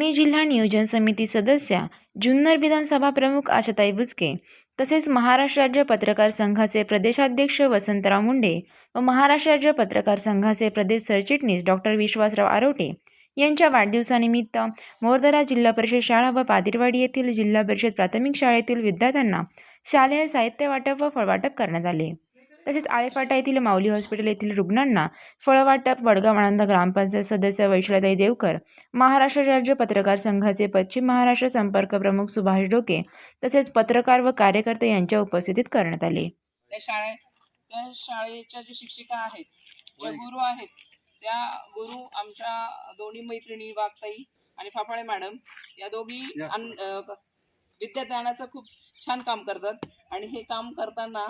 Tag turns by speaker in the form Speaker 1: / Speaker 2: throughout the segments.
Speaker 1: पुणे जिल्हा नियोजन समिती सदस्या जुन्नर विधानसभा प्रमुख आशाताई बुचके तसेच महाराष्ट्र राज्य पत्रकार संघाचे प्रदेशाध्यक्ष वसंतराव मुंडे व महाराष्ट्र राज्य पत्रकार संघाचे प्रदेश सरचिटणीस डॉक्टर विश्वासराव आरोटे यांच्या वाढदिवसानिमित्त मोरदरा जिल्हा परिषद शाळा व पादिरवाडी येथील जिल्हा परिषद प्राथमिक शाळेतील विद्यार्थ्यांना शालेय साहित्य वाटप व फळवाटप करण्यात आले. तसेच आळेफाटा येथील माऊली हॉस्पिटल येथील रुग्णांना फळवाटप वडगाव आनंद ग्रामपंचायत सदस्य वैशालीताई देवकर महाराष्ट्र राज्य पत्रकार संघाचे पश्चिम महाराष्ट्र संपर्क प्रमुख सुभाष डोके तसेच पत्रकार व कार्यकर्ते यांच्या उपस्थितीत करण्यात आले.
Speaker 2: त्या शाळे त्या शाळेच्या ज्या शिक्षिका आहेत ज्या गुरु आहेत त्या गुरु आमच्या दोन्ही मैत्रिणी वाघताई आणि फाफाळे मॅडम या दोघी अन- अं, क- विद्यादानाचं खूप छान काम करतात. आणि हे काम करताना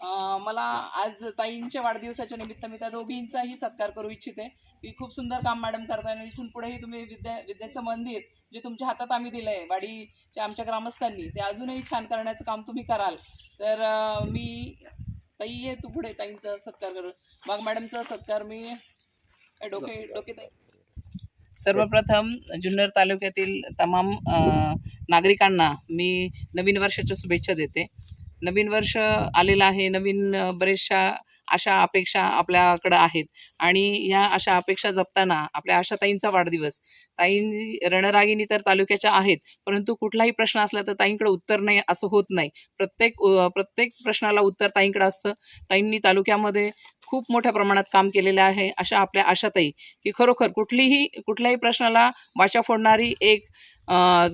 Speaker 2: मला आज ताईंच्या वाढदिवसाच्या निमित्त मी त्या दोघींचाही सत्कार करू इच्छिते. की खूप सुंदर काम मॅडम करताय आणि इथून पुढेही तुम्ही विद्या विद्याचं मंदिर जे तुमच्या हातात आम्ही दिलं आहे वाडीच्या आमच्या ग्रामस्थांनी ते अजूनही छान करण्याचं काम तुम्ही कराल. तर मी ताई ये तू पुढे ताईंचा सत्कार करू. मग मॅडमचा सत्कार मी डोके डोके ताई. सर्वप्रथम जुन्नर तालुक्यातील तमाम नागरिकांना मी नवीन वर्षाच्या शुभेच्छा देते. नवीन वर्ष आलेलं आहे नवीन बरेचशा अशा अपेक्षा आपल्याकडं आहेत. आणि या अशा अपेक्षा जपताना आपल्या आशाताईंचा वाढदिवस. ताई रणरागिणी तर तालुक्याच्या आहेत परंतु कुठलाही प्रश्न असला तर ताईंकडे उत्तर नाही असं होत नाही. प्रत्येक प्रत्येक प्रश्नाला उत्तर ताईंकडे असतं. ताईंनी तालुक्यामध्ये खूप मोठ्या प्रमाणात काम केलेलं आहे अशा आपल्या आशाताई की खरोखर कुठलीही कुठल्याही प्रश्नाला वाचा फोडणारी एक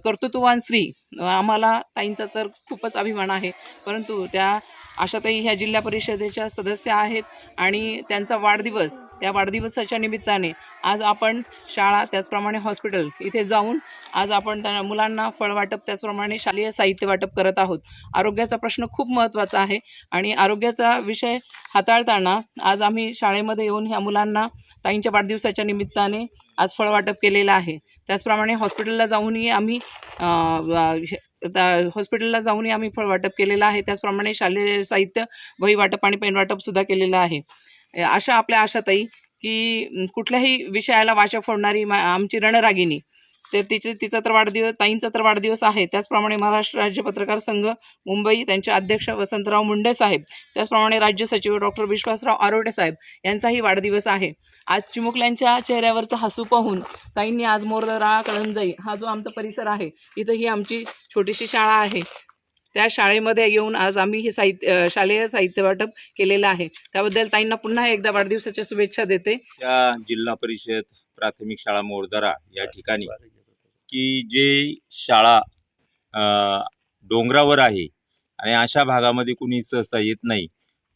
Speaker 2: कर्तृत्ववान स्त्री. आम्हाला ताईंचा तर खूपच अभिमान आहे. परंतु त्या आशाताई ह्या जिल्हा परिषदेच्या सदस्य आहेत आणि त्यांचा वाढदिवस त्या वाढदिवसाच्या निमित्ताने आज आपण शाळा त्याचप्रमाणे हॉस्पिटल इथे जाऊन आज आपण त्या मुलांना फळ वाटप त्याचप्रमाणे शालेय साहित्य वाटप करत आहोत. आरोग्याचा प्रश्न खूप महत्त्वाचा आहे आणि आरोग्याचा विषय हाताळताना आज आम्ही शाळेमध्ये येऊन ह्या मुलांना ताईंच्या वाढदिवसाच्या निमित्ताने आज फळ वाटप केलेलं आहे. त्याचप्रमाणे हॉस्पिटलला जाऊनही आम्ही हॉस्पिटलला जाऊनही आम्ही फळ वाटप केलेलं आहे. त्याचप्रमाणे शालेय साहित्य वही वाटप आणि पेन वाटप सुद्धा केलेलं आहे. अशा आपल्या आशाताई की कुठल्याही विषयाला वाचा फोडणारी मा- आमची रणरागिणी तर तिचे तिचा तर वाढदिवस ताईंचा तर वाढदिवस आहे. त्याचप्रमाणे महाराष्ट्र राज्य पत्रकार संघ मुंबई त्यांचे अध्यक्ष वसंतराव मुंडे साहेब. त्याचप्रमाणे राज्य सचिव डॉक्टर विश्वासराव आरोटे साहेब. यांचाही वाढदिवस आहे. आज चिमुकल्यांच्या चेहऱ्यावरचं हसू पाहून ताईंनी आज मोरदरा कळमजाई हा जो आमचा परिसर आहे इथं ही आमची छोटीशी शाळा आहे. त्या शाळेमध्ये येऊन आज आम्ही हे साहित्य शालेय साहित्य वाटप केलेलं आहे. त्याबद्दल ताईंना पुन्हा एकदा वाढदिवसाच्या शुभेच्छा देते.
Speaker 3: जिल्हा परिषद प्राथमिक शाळा मोरदरा या ठिकाणी की जे शाळा डोंगरावर आहे आणि अशा भागामध्ये कुणी सहसा येत नाही.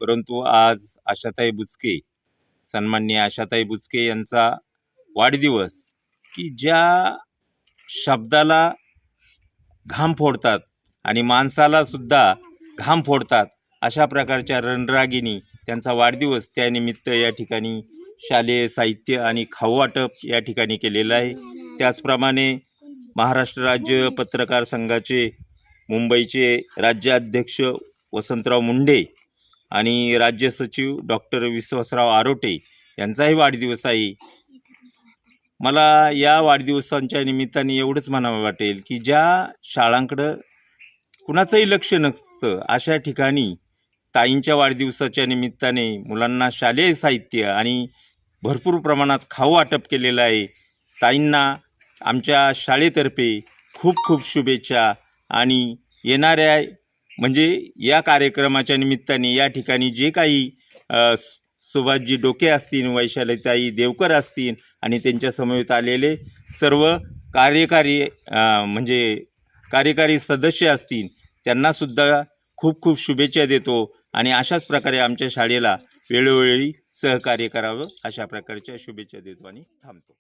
Speaker 3: परंतु आज आशाताई बुचके सन्माननीय आशाताई बुचके यांचा वाढदिवस की ज्या शब्दाला घाम फोडतात आणि माणसाला सुद्धा घाम फोडतात अशा प्रकारच्या रणरागिणी त्यांचा वाढदिवस त्यानिमित्त या ठिकाणी शालेय साहित्य आणि खाऊ वाटप या ठिकाणी केलेलं आहे. त्याचप्रमाणे महाराष्ट्र राज्य पत्रकार संघाचे मुंबईचे राज्याध्यक्ष वसंतराव मुंडे आणि राज्य सचिव डॉक्टर विश्वासराव आरोटे यांचाही वाढदिवस आहे. मला या वाढदिवसांच्या निमित्ताने एवढंच म्हणावं वाटेल की ज्या शाळांकडं कुणाचंही लक्ष नसतं अशा ठिकाणी ताईंच्या वाढदिवसाच्या निमित्ताने मुलांना शालेय साहित्य आणि भरपूर प्रमाणात खाऊ वाटप केलेलं आहे. ताईंना आमच्या शाळेतर्फे खूप खूप शुभेच्छा आणि येणाऱ्या म्हणजे या कार्यक्रमाच्या निमित्ताने या ठिकाणी जे काही सुभाषजी डोके असतील वैशालीताई देवकर असतील आणि त्यांच्यासमवेत आलेले सर्व कार्यकारी म्हणजे कार्यकारी सदस्य असतील त्यांनासुद्धा खूप खूप शुभेच्छा देतो आणि अशाच प्रकारे आमच्या शाळेला वेळोवेळी सहकार्य करावं अशा प्रकारच्या शुभेच्छा देतो आणि थांबतो.